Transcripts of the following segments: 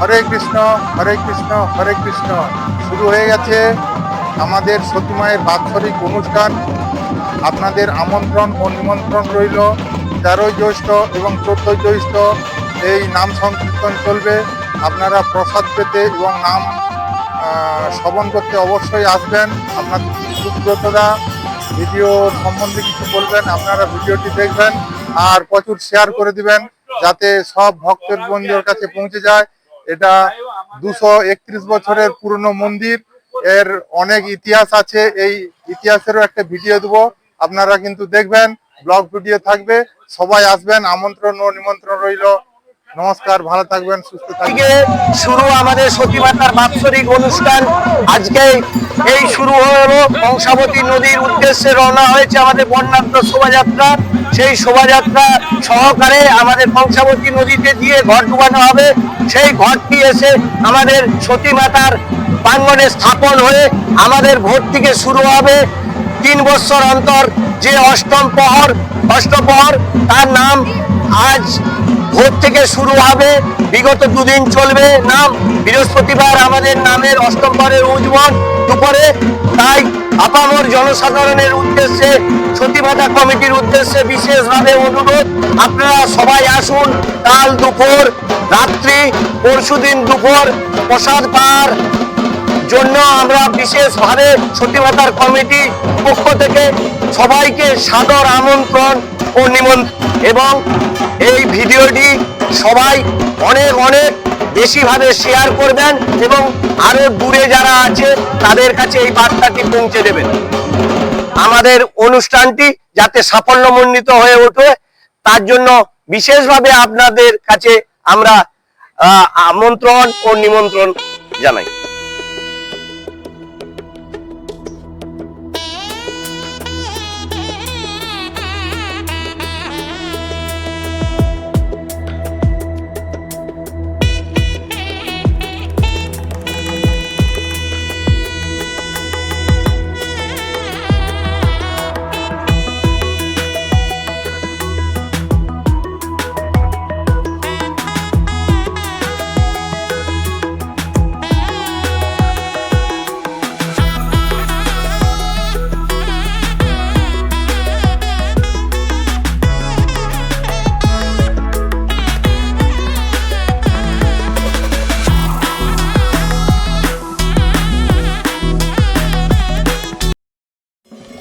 হরে কৃষ্ণ হরে কৃষ্ণ হরে কৃষ্ণ। শুরু হয়ে গেছে আমাদের সতীমায়ের বাৎসরিক অনুষ্ঠান। আপনাদের আমন্ত্রণ ও নিমন্ত্রণ রইল। তেরোই জ্যৈষ্ঠ এবং চোদ্দই জ্যৈষ্ঠ এই নাম সংকীর্তন চলবে। আপনারা প্রসাদ পেতে এবং নাম শ্রবণ করতে অবশ্যই আসবেন। আপনার সুব্রতদা, ভিডিও সম্বন্ধে কিছু বলবেন, আপনারা ভিডিওটি দেখবেন আর প্রচুর শেয়ার করে দিবেন, যাতে সব ভক্তের বন্ধুদের কাছে পৌঁছে যায়। এটা দুশো একত্রিশ বছরের পুরনো মন্দির। এর অনেক ইতিহাস আছে। এই ইতিহাসেরও একটা ভিডিও দেবো। আপনারা কিন্তু দেখবেন, ব্লগ ভিডিও থাকবে। সবাই আসবেন, আমন্ত্রণ ও নিমন্ত্রণ রইল। নমস্কার, ভালো থাকবেন, সুস্থ থাকবেন। শুরু আমাদের সতী মাতার বাৎসরিক অনুষ্ঠান। আজকে এই শুরু হলো কংসাবতী নদীর উদ্দেশ্যে রওনা হয়েছে আমাদের বর্ণাঢ্য শোভাযাত্রা। সেই শোভাযাত্রা সহকারে আমাদের কংসাবতী নদীতে দিয়ে ঘর ডুবানো হবে। সেই ঘরটি এসে আমাদের সতী মাতার প্রাঙ্গণে স্থাপন হয়ে আমাদের ভোর থেকে শুরু হবে। তিন বছর অন্তর যে অষ্টম প্রহর অষ্টপ্রহর তার নাম আজ ভোর থেকে শুরু হবে। বিগত দুদিন চলবে। নাম বৃহস্পতিবার আমাদের নামের অষ্টম পরের উজ্জ্বল দুপুরে। তাই আপামর জনসাধারণের উদ্দেশ্যে সতীমাতা কমিটির উদ্দেশ্যে বিশেষভাবে অনুরোধ। আপনারা সবাই আসুন, কাল দুপুর, রাত্রি, পরশুদিন দুপুর প্রসাদ পার জন্য আমরা বিশেষভাবে সতীমাতার কমিটি পক্ষ থেকে সবাইকে সাদর আমন্ত্রণ ও নিমন্ত্রণ। এবং এই ভিডিওটি সবাই অনেক অনেক বেশিভাবে শেয়ার করবেন এবং আরও দূরে যারা আছে, তাদের কাছে এই বার্তাটি পৌঁছে দেবেন। আমাদের অনুষ্ঠানটি যাতে সাফল্যমণ্ডিত হয়ে ওঠে, তার জন্য বিশেষভাবে আপনাদের কাছে আমরা আমন্ত্রণ ও নিমন্ত্রণ জানাই।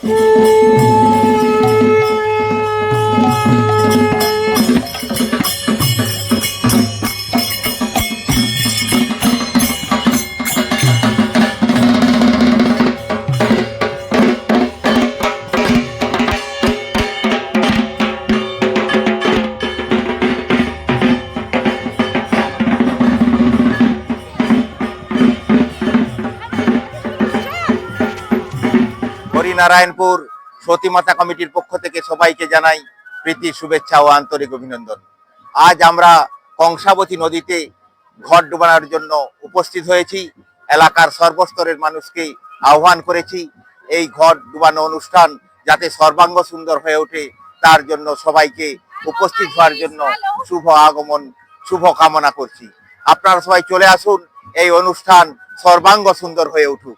嗯 হরিনারায়ণপুর সতীমাতা কমিটির পক্ষ থেকে সবাইকে জানাই প্রীতি, শুভেচ্ছা ও আন্তরিক অভিনন্দন। আজ আমরা কংসাবতী নদীতে ঘর ডুবানোর জন্য উপস্থিত হয়েছি। এলাকার সর্বস্তরের মানুষকে আহ্বান করেছি এই ঘর ডুবানো অনুষ্ঠান যাতে সর্বাঙ্গ সুন্দর হয়ে ওঠে, তার জন্য সবাইকে উপস্থিত হওয়ার জন্য শুভ আগমন, শুভ কামনা করছি। আপনারা সবাই চলে আসুন, এই অনুষ্ঠান সর্বাঙ্গ সুন্দর হয়ে উঠুক।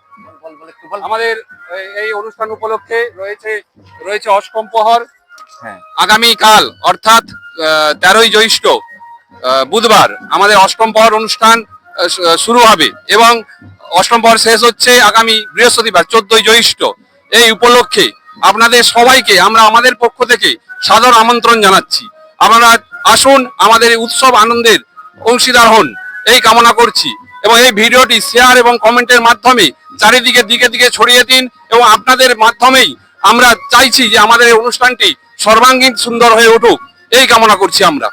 আমাদের এই- অনুষ্ঠান উপলক্ষে রয়েছে রয়েছে অষ্টম প্রহর। হ্যাঁ। আগামী কাল অর্থাৎ তেরোই জ্যৈষ্ঠ বুধবার আমাদের অষ্টম প্রহর অনুষ্ঠান শুরু হবে এবং অষ্টম প্রহর শেষ হচ্ছে আগামী বৃহস্পতিবার চোদ্দই জ্যৈষ্ঠ। এই উপলক্ষে আপনাদের সবাইকে আমরা আমাদের পক্ষ থেকে সাদর আমন্ত্রণ জানাচ্ছি। আপনারা আসুন আমাদের উৎসব আনন্দের অংশীদার হন। এই কামনা করছি। এবং এই ভিডিওটি শেয়ার এবং কমেন্টের মাধ্যমে চারিদিকে, দিকে দিকে ছড়িয়ে দিন এবং আপনাদের মাধ্যমেই আমরা চাইছি যে আমাদের এই অনুষ্ঠানটি সর্বাঙ্গীন সুন্দর হয়ে উঠুক। এই কামনা করছি আমরা।